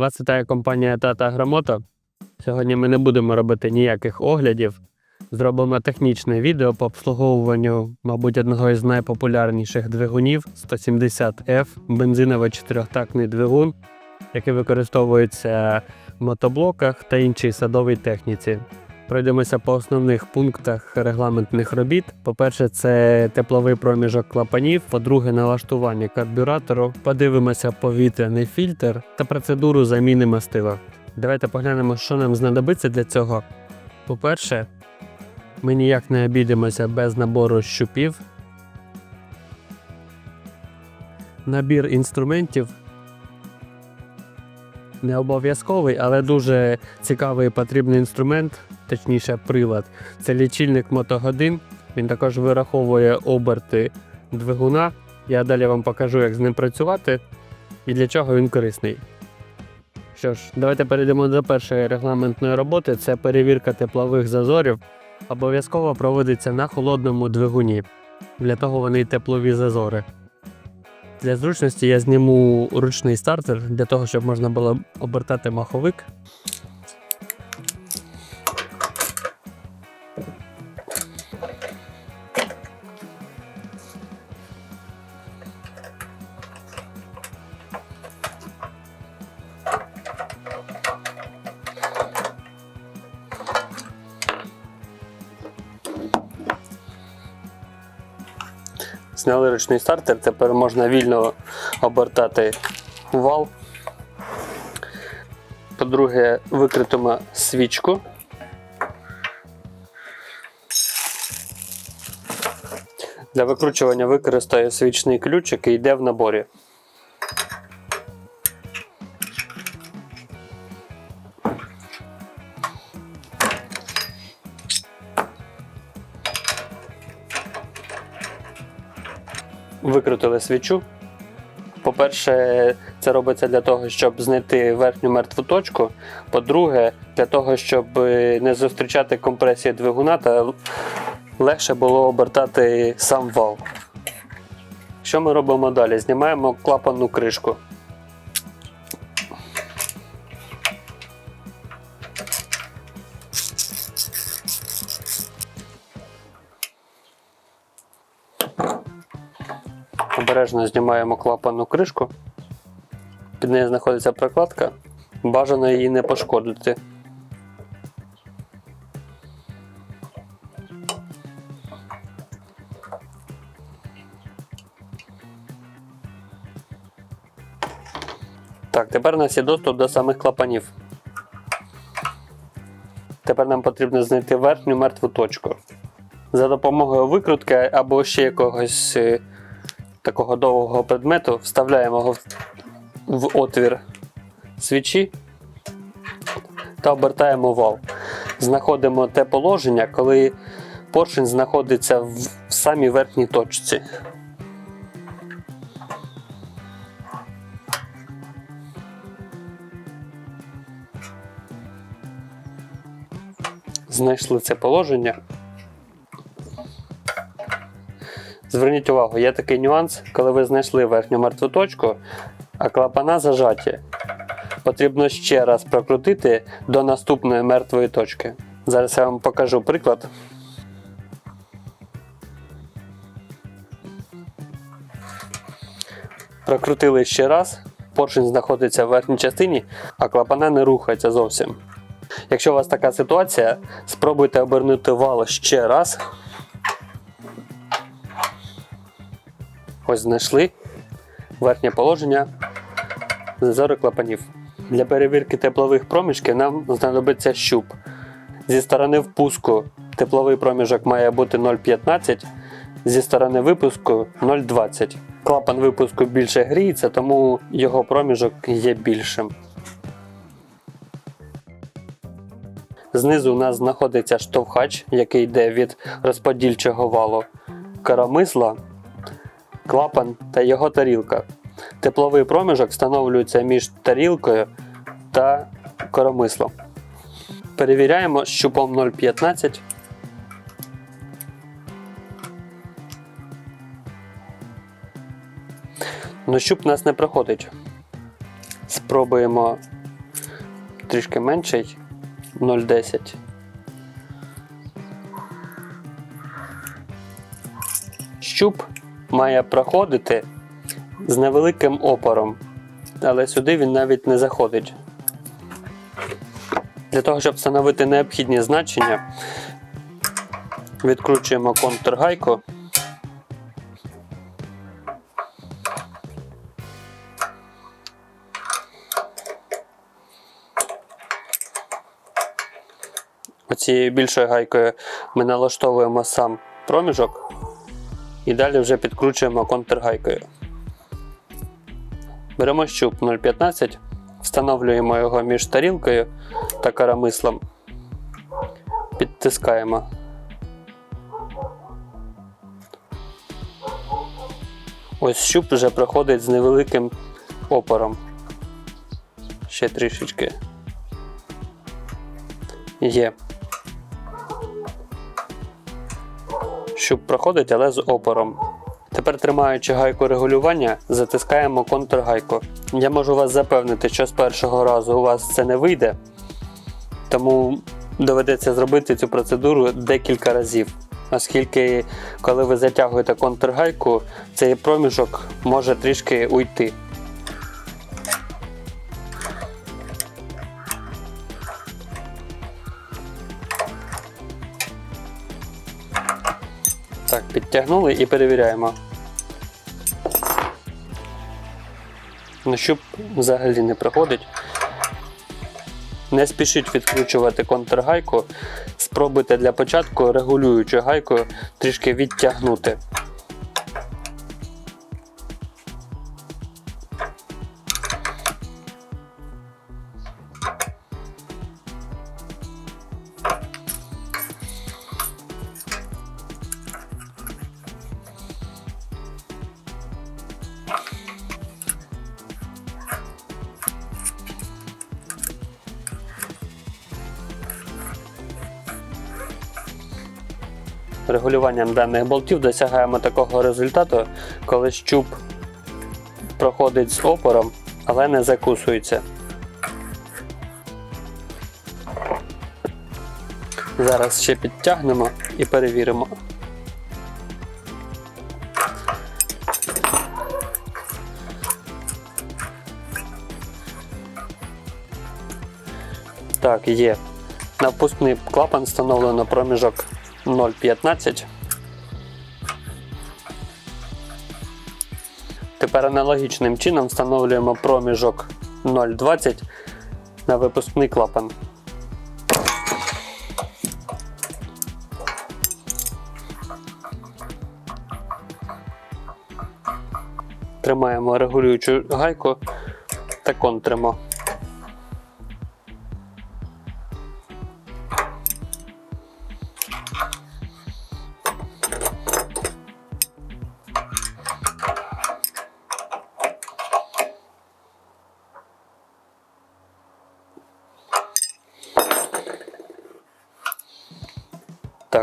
Вас вітає компанія Tata Грамота. Сьогодні ми не будемо робити ніяких оглядів. Зробимо технічне відео по обслуговуванню, мабуть, одного із найпопулярніших двигунів 170F, бензиновий чотирьохтактний двигун, який використовується в мотоблоках та іншій садовій техніці. Пройдемося по основних пунктах регламентних робіт. По-перше, це тепловий проміжок клапанів, по-друге, налаштування карбюратору. Подивимося повітряний фільтр та процедуру заміни мастила. Давайте поглянемо, що нам знадобиться для цього. По-перше, ми ніяк не обійдемося без набору щупів. Набір інструментів не обов'язковий, але дуже цікавий і потрібний інструмент, точніше прилад. Це лічильник мотогодин. Він також вираховує оберти двигуна. Я далі вам покажу, як з ним працювати і для чого він корисний. Що ж, давайте перейдемо до першої регламентної роботи. Це перевірка теплових зазорів. Обов'язково проводиться на холодному двигуні. Для того вони теплові зазори. Для зручності я зніму ручний стартер для того, щоб можна було обертати маховик. Зняли ручний стартер, тепер можна вільно обертати вал. По-друге, викритимо свічку. Для викручування використаю свічний ключ, який йде в наборі. Викрутили свічу. По-перше, це робиться для того, щоб знайти верхню мертву точку. По-друге, для того, щоб е, не зустрічати компресію двигуна та легше було обертати сам вал. Що ми робимо далі? Знімаємо клапанну кришку. Обережно знімаємо клапанну кришку. Під нею знаходиться прокладка. Бажано її не пошкодити. Так, тепер у нас є доступ до самих клапанів. Тепер нам потрібно знайти верхню мертву точку. За допомогою викрутки або ще якогось е, такого довгого предмету, вставляємо його в- отвір свічі та обертаємо вал. Знаходимо те положення, коли поршень знаходиться в самій верхній точці. Знайшли це положення. Зверніть увагу, є такий нюанс, коли ви знайшли верхню мертву точку, а клапана зажаті. Потрібно ще раз прокрутити до наступної мертвої точки. Зараз я вам покажу приклад. Прокрутили ще раз, поршень знаходиться в верхній частині, а клапана не рухається зовсім. Якщо у вас така ситуація, спробуйте обернути вал ще раз. Ось знайшли верхнє положення зазори клапанів. Для перевірки теплових проміжків нам знадобиться щуп. Зі сторони впуску тепловий проміжок має бути 0,15, зі сторони випуску 0,20. Клапан випуску більше гріється, тому його проміжок є більшим. Знизу у нас знаходиться штовхач, який йде від розподільчого валу коромисла клапан та його тарілка. Тепловий проміжок встановлюється між тарілкою та коромислом. Перевіряємо щупом 0,15. Ну, щуп нас не проходить. Спробуємо трішки менший 0,10. Щуп має проходити з невеликим опором, але сюди він навіть не заходить. Для того, щоб встановити необхідні значення, відкручуємо контргайку. Оцією більшою гайкою ми налаштовуємо сам проміжок і далі вже підкручуємо контргайкою. Беремо щуп 0,15, встановлюємо його між тарілкою та карамислом, підтискаємо. Ось щуп вже проходить з невеликим опором. Ще трішечки. Є. Щуп проходить, але з опором. Тепер, тримаючи гайку регулювання, затискаємо контргайку. Я можу вас запевнити, що з першого разу у вас це не вийде, тому доведеться зробити цю процедуру декілька разів. Оскільки, коли ви затягуєте контргайку, цей проміжок може трішки уйти. Підтягнули і перевіряємо. Ну, щоб взагалі не проходить. Не спішіть відкручувати контргайку. Спробуйте для початку регулюючу гайкою трішки відтягнути. Регулюванням даних болтів досягаємо такого результату, коли щуп проходить з опором, але не закусується. Зараз ще підтягнемо і перевіримо. Так, є. На впускний клапан встановлено проміжок 0,15. Тепер аналогічним чином встановлюємо проміжок 0,20 на випускний клапан. Тримаємо регулюючу гайку та контримо.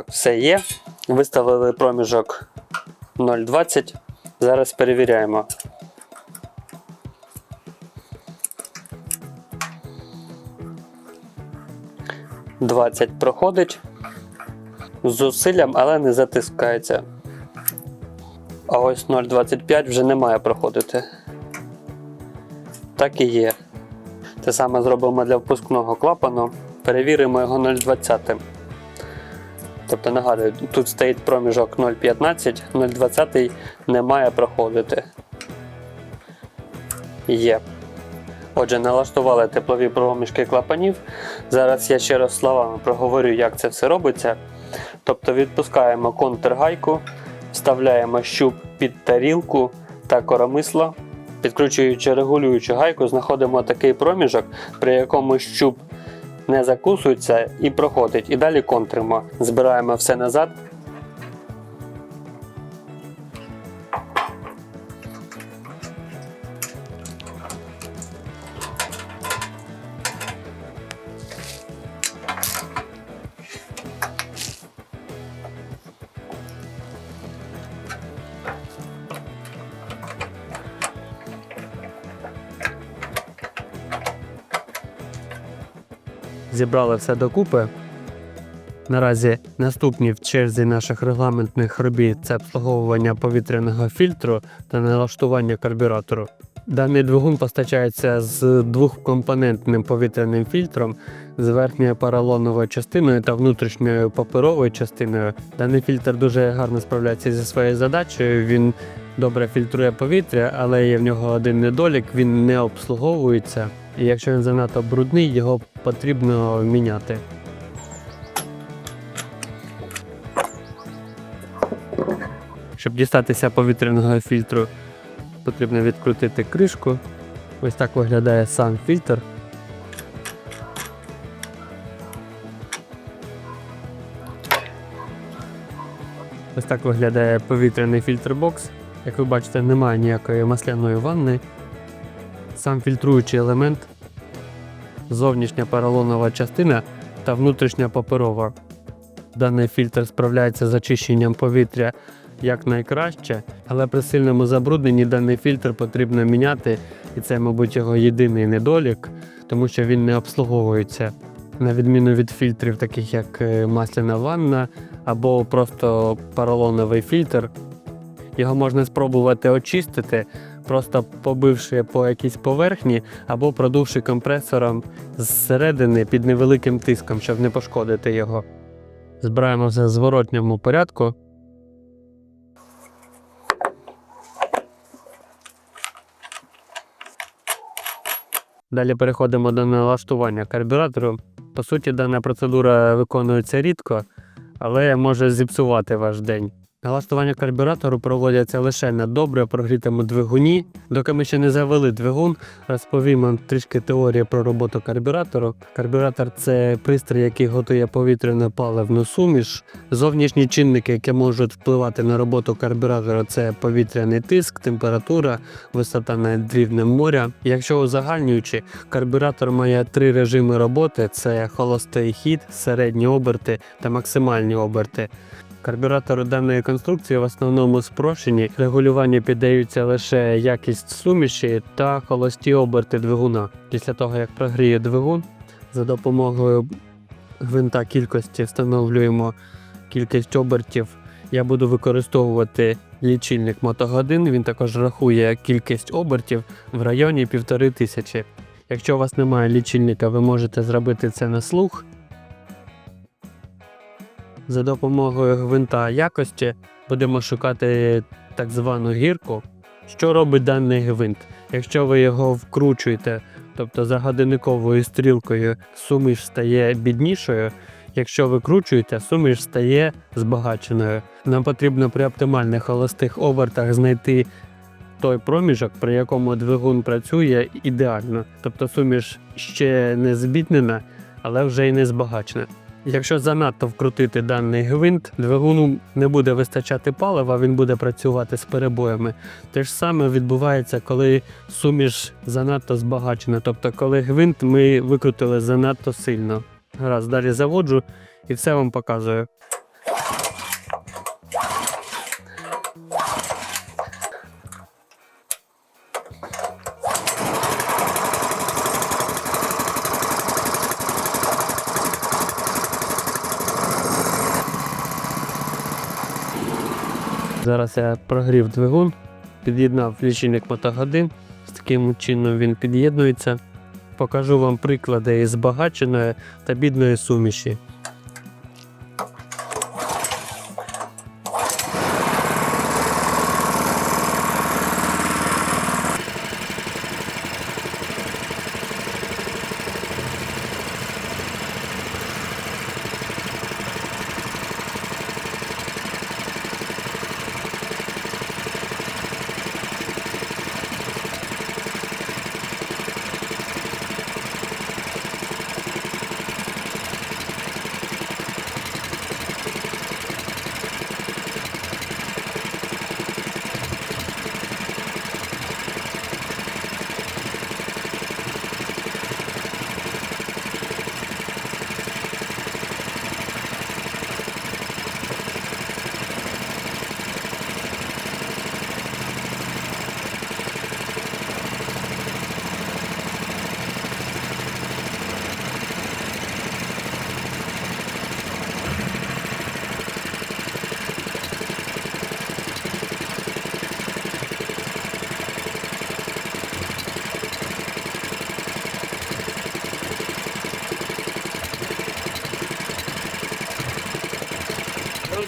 Все є. Виставили проміжок 0,20. Зараз перевіряємо. Двадцять проходить з зусиллям, але не затискається. А ось 0,25 вже не має проходити. Так і є. Те саме зробимо для впускного клапану. Перевіримо його 0,20. Тобто нагадую, тут стоїть проміжок 0,15, 0,20 не має проходити. Є. Отже, налаштували теплові проміжки клапанів. Зараз я ще раз словами проговорю, як це все робиться. Тобто відпускаємо контргайку, вставляємо щуп під тарілку та коромисло. Підкручуючи регулюючу гайку, знаходимо такий проміжок, при якому щуп не закусується і проходить. І далі контримо. Збираємо все назад. Зібрали все докупи. Наразі наступні в черзі наших регламентних робіт це обслуговування повітряного фільтру та налаштування карбюратору. Даний двигун постачається з двохкомпонентним повітряним фільтром з верхньою поролоновою частиною та внутрішньою паперовою частиною. Даний фільтр дуже гарно справляється зі своєю задачею. Він добре фільтрує повітря, але є в нього один недолік, він не обслуговується. І якщо він занадто брудний, його потрібно міняти. Щоб дістатися повітряного фільтру, потрібно відкрутити кришку. Ось так виглядає сам фільтр. Ось так виглядає повітряний фільтр-бокс. Як ви бачите, немає ніякої масляної ванни. Сам фільтруючий елемент, зовнішня поролонова частина та внутрішня паперова. Даний фільтр справляється з очищенням повітря якнайкраще, але при сильному забрудненні даний фільтр потрібно міняти, і це, мабуть, його єдиний недолік, тому що він не обслуговується. На відміну від фільтрів, таких як е, масляна ванна або просто поролоновий фільтр. Його можна спробувати очистити, просто побивши по якійсь поверхні або продувши компресором зсередини під невеликим тиском, щоб не пошкодити його. Збираємо все в зворотньому порядку. Далі переходимо до налаштування карбюратору. По суті, дана процедура виконується рідко, але може зіпсувати ваш день. Налаштування карбюратору проводяться лише на добре прогрітому двигуні. Доки ми ще не завели двигун, розповім вам трішки теорії про роботу карбюратору. Карбюратор це пристрій, який готує повітряну паливну суміш. Зовнішні чинники, які можуть впливати на роботу карбюратора, це повітряний тиск, температура, висота над рівнем моря. Якщо узагальнюючи, карбюратор має три режими роботи: це холостий хід, середні оберти та максимальні оберти. Карбюратори даної конструкції в основному спрощені, регулюванню піддаються лише якість суміші та холості оберти двигуна. Після того, як прогріє двигун, за допомогою гвинта кількості встановлюємо кількість обертів. Я буду використовувати лічильник мотогодин. Він також рахує кількість обертів в районі півтори тисячі. Якщо у вас немає лічильника, ви можете зробити це на слух. За допомогою гвинта якості будемо шукати так звану гірку. Що робить даний гвинт? Якщо ви його вкручуєте, тобто за годинниковою стрілкою суміш стає біднішою. Якщо викручуєте, суміш стає збагаченою. Нам потрібно при оптимальних холостих обертах знайти той проміжок, при якому двигун працює ідеально. Тобто суміш ще не збіднена, але вже й не збагачена. Якщо занадто вкрутити даний гвинт, двигуну не буде вистачати палива, він буде працювати з перебоями. Те ж саме відбувається, коли суміш занадто збагачена, тобто коли гвинт ми викрутили занадто сильно. Раз, далі заводжу і все вам показую. Зараз я прогрів двигун, під'єднав лічильник мотогодин. З таким чином він під'єднується. Покажу вам приклади із збагаченої та бідної суміші.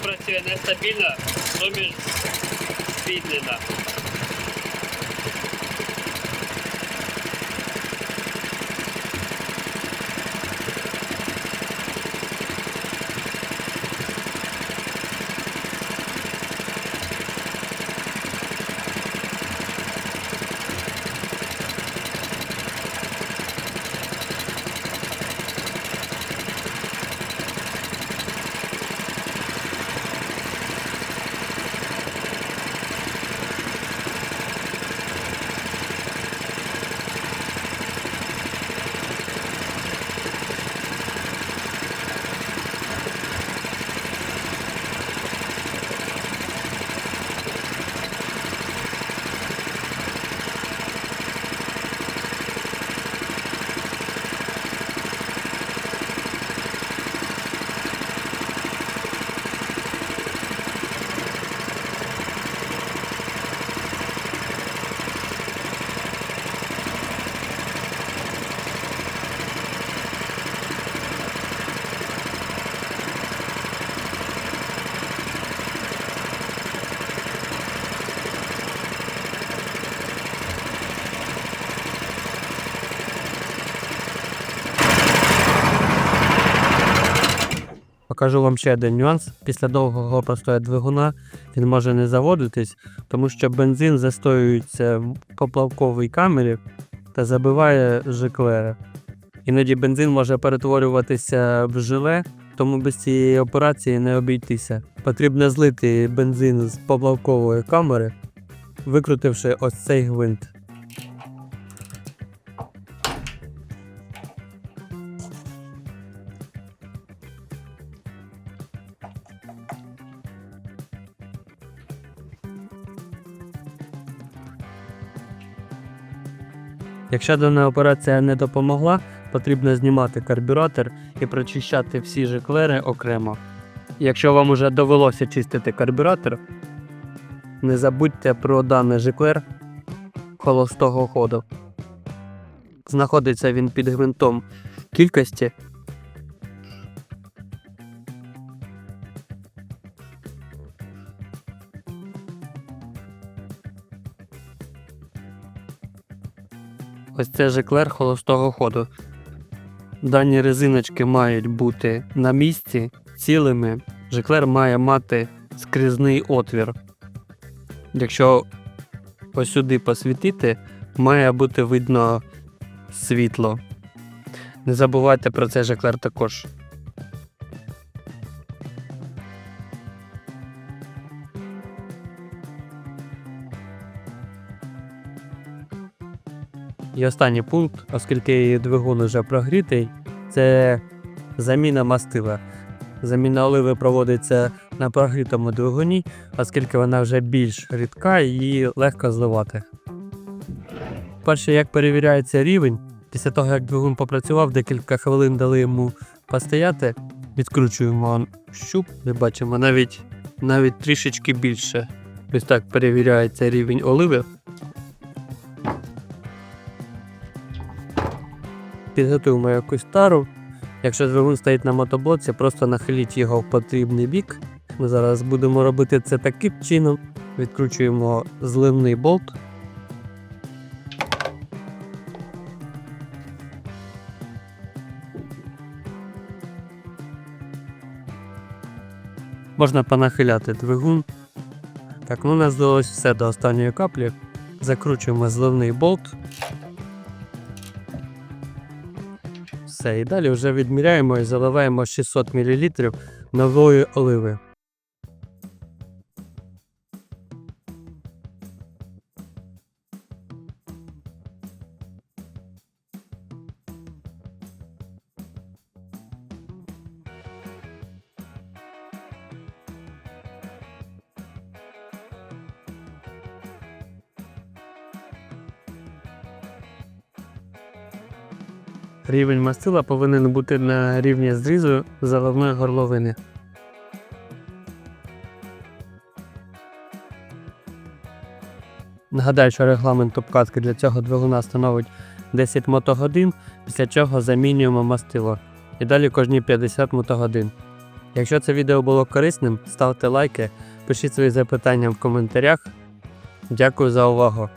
Працює нестабільно, суміш спіднена. Покажу вам ще один нюанс. Після довгого простою двигуна він може не заводитись, тому що бензин застоюється в поплавковій камері та забиває жиклери. Іноді бензин може перетворюватися в жиле, тому без цієї операції не обійтися. Потрібно злити бензин з поплавкової камери, викрутивши ось цей гвинт. Якщо дана операція не допомогла, потрібно знімати карбюратор і прочищати всі жиклери окремо. Якщо вам уже довелося чистити карбюратор, не забудьте про даний жиклер холостого ходу. Знаходиться він під гвинтом кількості. Ось це жиклер холостого ходу. Дані резиночки мають бути на місці цілими. Жеклер має мати скрізний отвір. Якщо ось посвітити, має бути видно світло. Не забувайте про цей жиклер також. І останній пункт, оскільки двигун вже прогрітий, це заміна мастила. Заміна оливи проводиться на прогрітому двигуні, оскільки вона вже більш рідка і її легко зливати. Перше, як перевіряється рівень, після того як двигун попрацював, декілька хвилин дали йому постояти, відкручуємо щуп, ми бачимо навіть, навіть трішечки більше. Ось так перевіряється рівень оливи. Підготуємо якусь тару. Якщо двигун стоїть на мотоблоці, просто нахиліть його в потрібний бік. Ми зараз будемо робити це таким чином. Відкручуємо зливний болт. Можна понахиляти двигун. Так, ну у нас здалось все до останньої каплі. Закручуємо зливний болт. Все, і далі вже відміряємо і заливаємо 600 мл нової оливи. Рівень мастила повинен бути на рівні зрізу заливної горловини. Нагадаю, що регламент обкатки для цього двигуна становить 10 мотогодин, після чого замінюємо мастило. І далі кожні 50 мотогодин. Якщо це відео було корисним, ставте лайки, пишіть свої запитання в коментарях. Дякую за увагу.